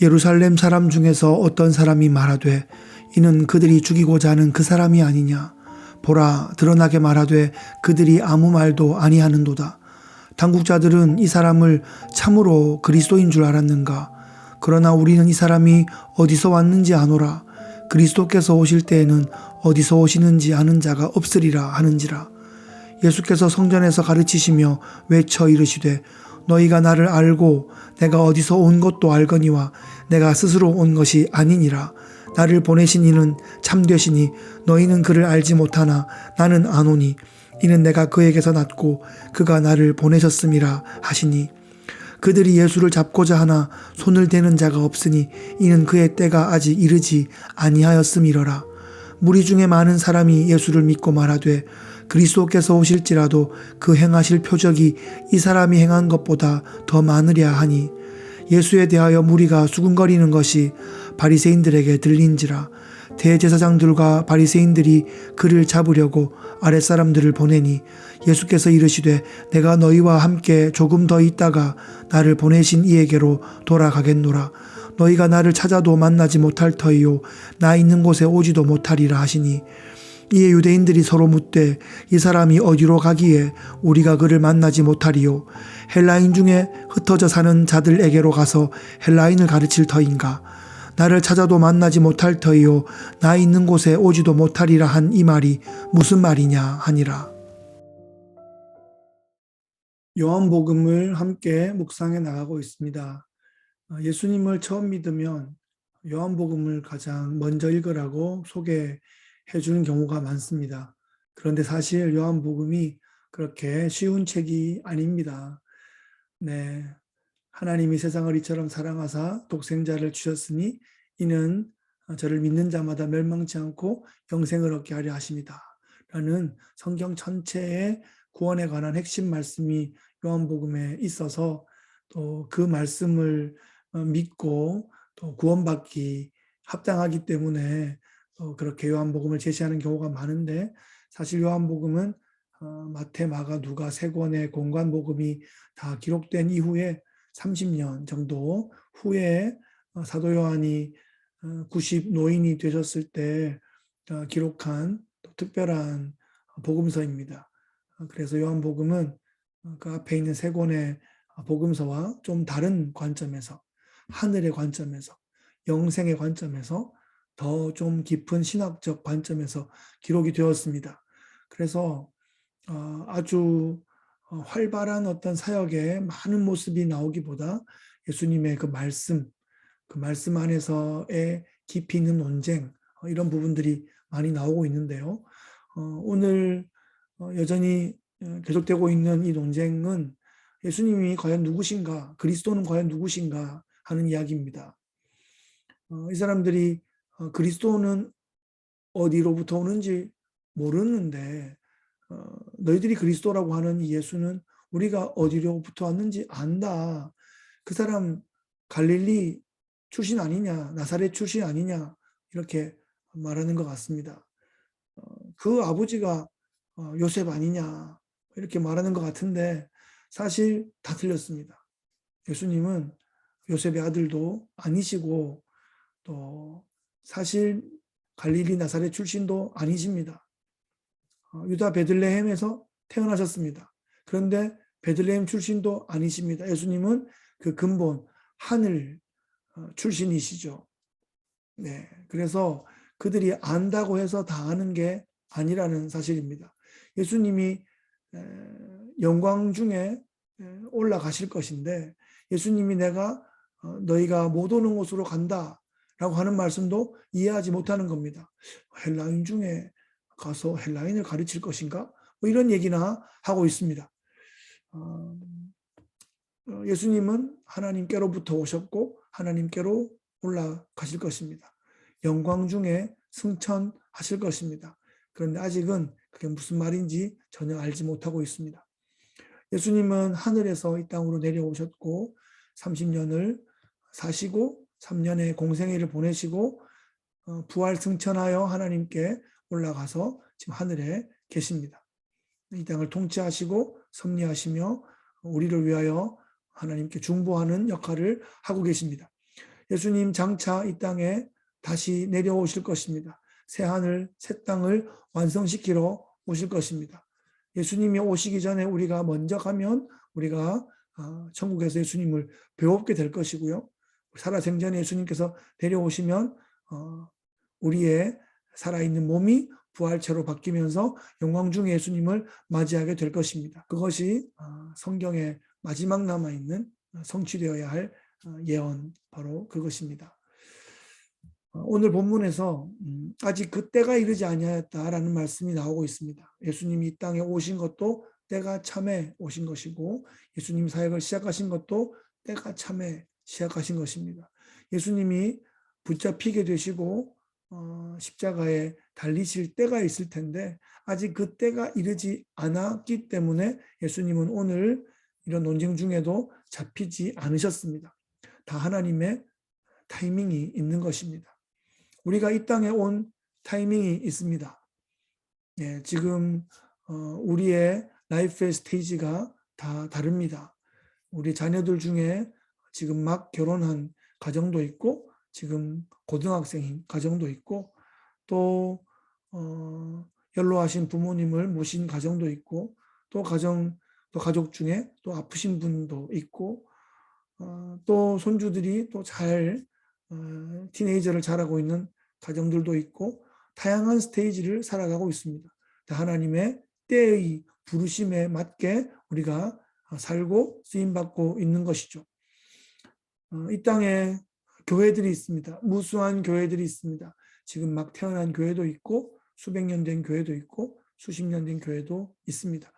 예루살렘 사람 중에서 어떤 사람이 말하되 이는 그들이 죽이고자 하는 그 사람이 아니냐? 보라 드러나게 말하되 그들이 아무 말도 아니하는도다. 당국자들은 이 사람을 참으로 그리스도인 줄 알았는가? 그러나 우리는 이 사람이 어디서 왔는지 아노라. 그리스도께서 오실 때에는 어디서 오시는지 아는 자가 없으리라 하는지라. 예수께서 성전에서 가르치시며 외쳐 이르시되 너희가 나를 알고 내가 어디서 온 것도 알거니와 내가 스스로 온 것이 아니니라. 나를 보내신 이는 참되시니 너희는 그를 알지 못하나 나는 아노니. 이는 내가 그에게서 났고 그가 나를 보내셨음이라 하시니. 그들이 예수를 잡고자 하나 손을 대는 자가 없으니 이는 그의 때가 아직 이르지 아니하였음이러라. 무리 중에 많은 사람이 예수를 믿고 말하되 그리스도께서 오실지라도 그 행하실 표적이 이 사람이 행한 것보다 더 많으랴 하니 예수에 대하여 무리가 수군거리는 것이 바리새인들에게 들린지라 대제사장들과 바리새인들이 그를 잡으려고 아랫사람들을 보내니 예수께서 이르시되 내가 너희와 함께 조금 더 있다가 나를 보내신 이에게로 돌아가겠노라. 너희가 나를 찾아도 만나지 못할 터이요 나 있는 곳에 오지도 못하리라 하시니 이에 유대인들이 서로 묻되 이 사람이 어디로 가기에 우리가 그를 만나지 못하리요? 헬라인 중에 흩어져 사는 자들에게로 가서 헬라인을 가르칠 터인가? 나를 찾아도 만나지 못할 터이요. 나 있는 곳에 오지도 못하리라 한 이 말이 무슨 말이냐 하니라. 요한복음을 함께 묵상해 나가고 있습니다. 어, 예수님을 처음 믿으면 요한복음을 가장 먼저 읽으라고 소개 해 주는 경우가 많습니다. 그런데 사실 요한복음이 그렇게 쉬운 책이 아닙니다. 네. 하나님이 세상을 이처럼 사랑하사 독생자를 주셨으니 이는 저를 믿는 자마다 멸망치 않고 영생을 얻게 하려 하십니다. 라는 성경 전체의 구원에 관한 핵심 말씀이 요한복음에 있어서 또 그 말씀을 어, 믿고 또 구원받기 합당하기 때문에 또 그렇게 요한복음을 제시하는 경우가 많은데 사실 요한복음은 어, 마태, 마가, 누가 세 권의 공관 복음이 다 기록된 이후에 30년 정도 후에 어, 사도 요한이 90 노인이 되셨을 때 기록한 특별한 복음서입니다. 그래서 요한복음은 그 앞에 있는 세 권의 복음서와 좀 다른 관점에서 하늘의 관점에서 영생의 관점에서 더 좀 깊은 신학적 관점에서 기록이 되었습니다. 그래서 어, 아주 어, 활발한 어떤 사역의 많은 모습이 나오기보다 예수님의 그 말씀, 그 말씀 안에서의 깊이 있는 논쟁 어, 이런 부분들이 많이 나오고 있는데요. 오늘 여전히 계속되고 있는 이 논쟁은 예수님이 과연 누구신가, 그리스도는 과연 누구신가 하는 이야기입니다. 이 사람들이 그리스도는 어디로부터 오는지 모르는데 너희들이 그리스도라고 하는 이 예수는 우리가 어디로부터 왔는지 안다. 그 사람 갈릴리 출신 아니냐, 나사렛 출신 아니냐 이렇게 말하는 것 같습니다. 그 아버지가 요셉 아니냐 이렇게 말하는 것 같은데 사실 다 틀렸습니다. 예수님은 요셉의 아들도 아니시고 또 사실 갈릴리 나사렛 출신도 아니십니다. 어, 유다 베들레헴에서 태어나셨습니다. 그런데 베들레헴 출신도 아니십니다. 예수님은 그 근본 하늘 어, 출신이시죠. 네, 그래서 그들이 안다고 해서 다 아는 게 아니라는 사실입니다. 예수님이 영광 중에 올라가실 것인데 예수님이 내가 어, 너희가 못 오는 곳으로 간다 라고 하는 말씀도 이해하지 못하는 겁니다. 헬라인 중에 가서 헬라인을 가르칠 것인가? 뭐 이런 얘기나 하고 있습니다. 어, 어, 예수님은 하나님께로부터 오셨고 하나님께로 올라가실 것입니다. 영광 중에 승천하실 것입니다. 그런데 아직은 그게 무슨 말인지 전혀 알지 못하고 있습니다. 예수님은 하늘에서 이 땅으로 내려오셨고 30년을 사시고 3년의 공생애를 보내시고 어, 부활 승천하여 하나님께 올라가서 지금 하늘에 계십니다. 이 땅을 통치하시고 섭리하시며 우리를 위하여 하나님께 중보하는 역할을 하고 계십니다. 예수님 장차 이 땅에 다시 내려오실 것입니다. 새 하늘, 새 땅을 완성시키러 오실 것입니다. 예수님이 오시기 전에 우리가 먼저 가면 우리가 아, 천국에서 예수님을 배웁게 될 것이고요. 살아생전에 예수님께서 내려오시면 어, 우리의 살아있는 몸이 부활체로 바뀌면서 영광 중에 예수님을 맞이하게 될 것입니다. 그것이 아, 성경에 마지막 남아있는 성취되어야 할 어, 예언 바로 그것입니다. 어, 오늘 본문에서 음, 아직 그 때가 이르지 아니하였다라는 말씀이 나오고 있습니다. 예수님이 이 땅에 오신 것도 때가 참에 오신 것이고 예수님 사역을 시작하신 것도 때가 참에 시작하신 것입니다. 예수님이 붙잡히게 되시고 어, 십자가에 달리실 때가 있을 텐데 아직 그 때가 이르지 않았기 때문에 예수님은 오늘 이런 논쟁 중에도 잡히지 않으셨습니다. 다 하나님의 타이밍이 있는 것입니다. 우리가 이 땅에 온 타이밍이 있습니다. 예, 지금 어, 우리의 라이프의 스테이지가 다 다릅니다. 우리 자녀들 중에 지금 막 결혼한 가정도 있고 지금 고등학생인 가정도 있고 또 어, 연로하신 부모님을 모신 가정도 있고 또 가정 또 가족 중에 또 아프신 분도 있고 어, 또 손주들이 또잘 어, 티네이저를 자라고 있는 가정들도 있고 다양한 스테이지를 살아가고 있습니다. 하나님의 때의 부르심에 맞게 우리가 살고 쓰임 받고 있는 것이죠. 어, 이 땅에 교회들이 있습니다. 무수한 교회들이 있습니다. 지금 막 태어난 교회도 있고 수백 년 된 교회도 있고 수십 년 된 교회도 있습니다.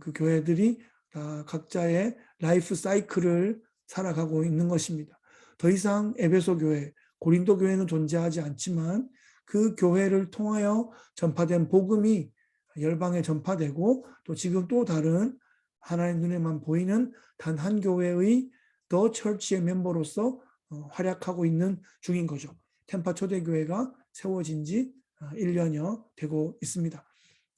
그 교회들이 다 각자의 라이프 사이클을 살아가고 있는 것입니다. 더 이상 에베소 교회, 고린도 교회는 존재하지 않지만 그 교회를 통하여 전파된 복음이 열방에 전파되고 또 지금 또 다른 하나의 눈에만 보이는 단 한 교회의 더 철치의 멤버로서 어, 활약하고 있는 중인 거죠. 템파 초대교회가 세워진 지 1년여 어, 되고 있습니다.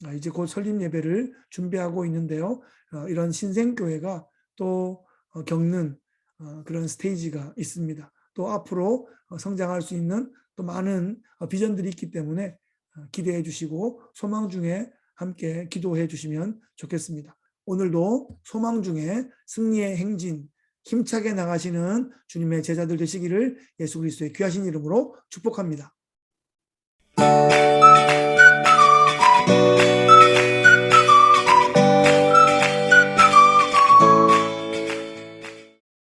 아, 이제 곧 설립 예배를 준비하고 있는데요. 어, 이런 신생교회가 또 겪는 그런 스테이지가 있습니다. 또 앞으로 성장할 수 있는 또 많은 비전들이 있기 때문에 기대해 주시고 소망 중에 함께 기도해 주시면 좋겠습니다. 오늘도 소망 중에 승리의 행진 힘차게 나가시는 주님의 제자들 되시기를 예수 그리스도의 귀하신 이름으로 축복합니다.